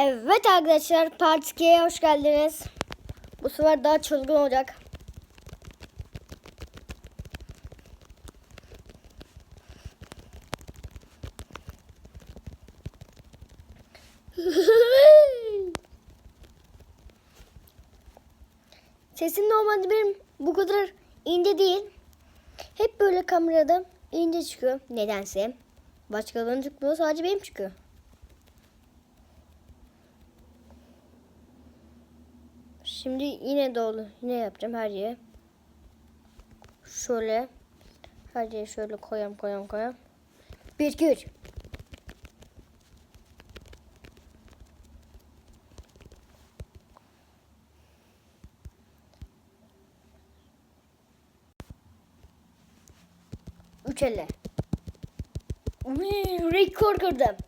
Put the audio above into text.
Evet arkadaşlar Part 2'ye hoş geldiniz. Bu sefer daha çılgın olacak. Sesim normalde benim bu kadar ince değil. Hep böyle kamerada ince çıkıyor nedense. Başkalarının çıkmıyor sadece benim çıkıyor. Şimdi yine dolu. Yine yapacağım her yere. Şöyle. Her yere şöyle koyam koyam koyam. Bir iki üç. Üç elle. Rekor kırdım.